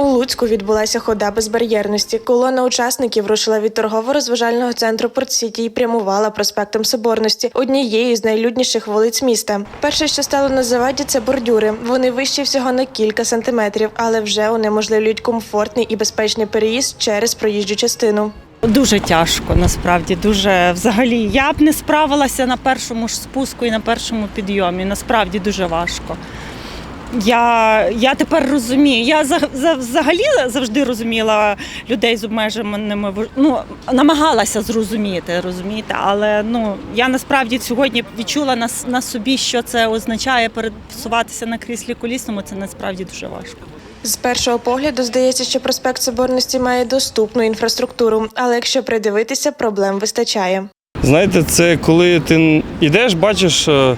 У Луцьку відбулася хода безбар'єрності. Колона учасників рушила від торгово-розважального центру Портсіті і прямувала проспектом Соборності, однією з найлюдніших вулиць міста. Перше, що стало на заваді, це бордюри. Вони вищі всього на кілька сантиметрів, але вже унеможливлюють комфортний і безпечний переїзд через проїжджу частину. Дуже тяжко, насправді. Дуже взагалі. Я б не справилася на першому ж спуску і на першому підйомі. Насправді дуже важко. Я, я тепер розумію. Я за, за, взагалі завжди розуміла людей з обмеженими ну, намагалася зрозуміти, розумієте, але ну я насправді сьогодні відчула на, на собі, що це означає пересуватися на кріслі колісному. Це насправді дуже важко. З першого погляду здається, що проспект Соборності має доступну інфраструктуру, але якщо придивитися, проблем вистачає. Знаєте, це коли ти йдеш, бачиш, е,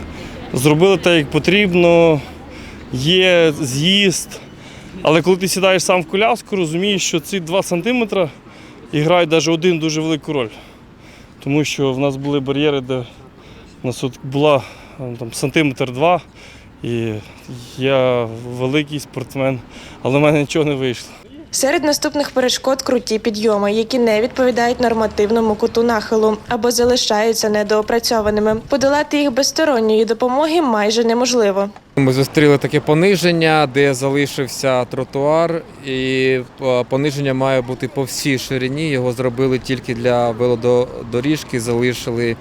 зробили так, як потрібно, є з'їзд. Але коли ти сідаєш сам в коляску, розумієш, що ці 2 сантиметри грають навіть один дуже велику роль. Тому що в нас були бар'єри, де у нас от була е, там, сантиметр два, і я великий спортсмен, але в мене нічого не вийшло. Серед наступних перешкод круті підйоми, які не відповідають нормативному куту нахилу або залишаються недоопрацьованими. Подолати їх без сторонньої допомоги майже неможливо. Ми зустріли таке пониження, де залишився тротуар, і е, пониження має бути по всій ширині. Його зробили тільки для велодоріжки, залишили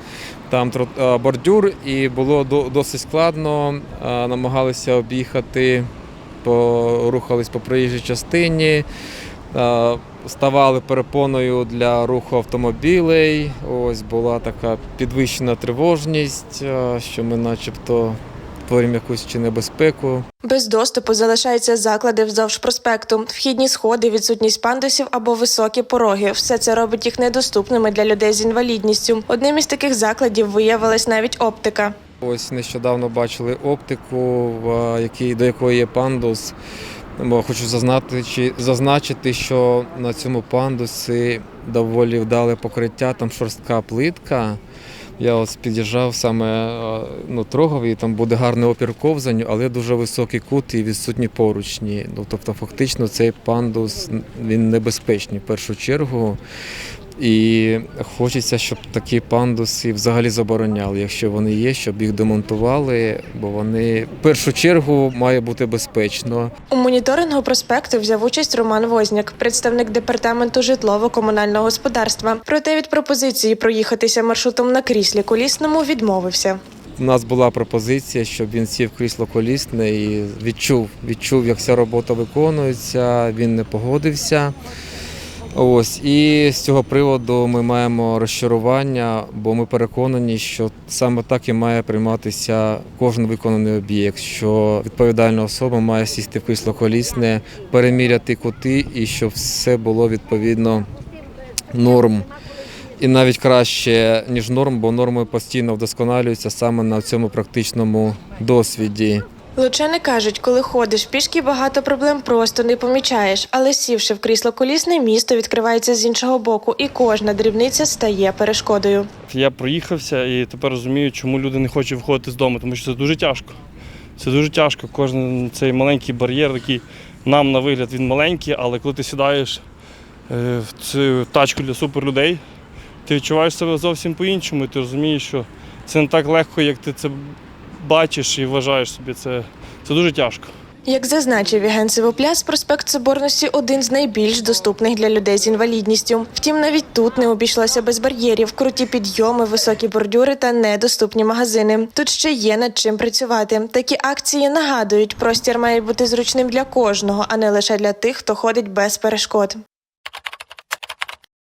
там е, бордюр, і було досить складно. Е, Намагалися об'їхати, рухались по проїжджій частині. Ставали перепоною для руху автомобілей. Ось була така підвищена тривожність, що ми, начебто, створюємо якусь чи небезпеку. Без доступу залишаються заклади вздовж проспекту, вхідні сходи, відсутність пандусів або високі пороги. Все це робить їх недоступними для людей з інвалідністю. Одним із таких закладів виявилась навіть оптика. Ось нещодавно бачили оптику, якій, до якої є пандус. Бо Хочу зазначити, що на цьому пандусі доволі вдале покриття, там шорстка плитка. Я ось під'їжджав саме е, ну, трогові, там буде гарний опір ковзанню, але дуже високий кут і відсутні поручні. Ну, тобто, фактично, цей пандус він небезпечний в першу чергу. І хочеться, щоб такі пандуси взагалі забороняли, якщо вони є, щоб їх демонтували, бо вони в першу чергу має бути безпечно. У моніторингу проспекту взяв участь Роман Возняк, представник департаменту житлово-комунального господарства. Проте від пропозиції проїхатися маршрутом на кріслі колісному відмовився. У нас була пропозиція, щоб він сів крісло колісне і відчув, відчув, як ця робота виконується. Він не погодився. Ось і з цього приводу ми маємо розчарування, бо ми переконані, що саме так і має прийматися кожен виконаний об'єкт, що відповідальна особа має сісти в крісло колісне, переміряти кути і щоб все було відповідно норм. І навіть краще, ніж норм, бо норми постійно вдосконалюються саме на цьому практичному досвіді. Лучани кажуть, коли ходиш пішки, багато проблем просто не помічаєш, але сівши в крісло колісне, місто відкривається з іншого боку, і кожна дрібниця стає перешкодою. Я проїхався і тепер розумію, чому люди не хочуть виходити з дому, тому що це дуже тяжко. Це дуже тяжко. Кожен цей маленький бар'єр, який нам на вигляд він маленький, але коли ти сідаєш е, в цю тачку для суперлюдей, ти відчуваєш себе зовсім по-іншому, і ти розумієш, що це не так легко, як ти це бачиш і вважаєш собі. Це, це дуже тяжко. Як зазначив Євген Сивопляс, проспект Соборності один з найбільш доступних для людей з інвалідністю. Втім, навіть тут не обійшлося без бар'єрів, круті підйоми, високі бордюри та недоступні магазини. Тут ще є над чим працювати. Такі акції нагадують, простір має бути зручним для кожного, а не лише для тих, хто ходить без перешкод.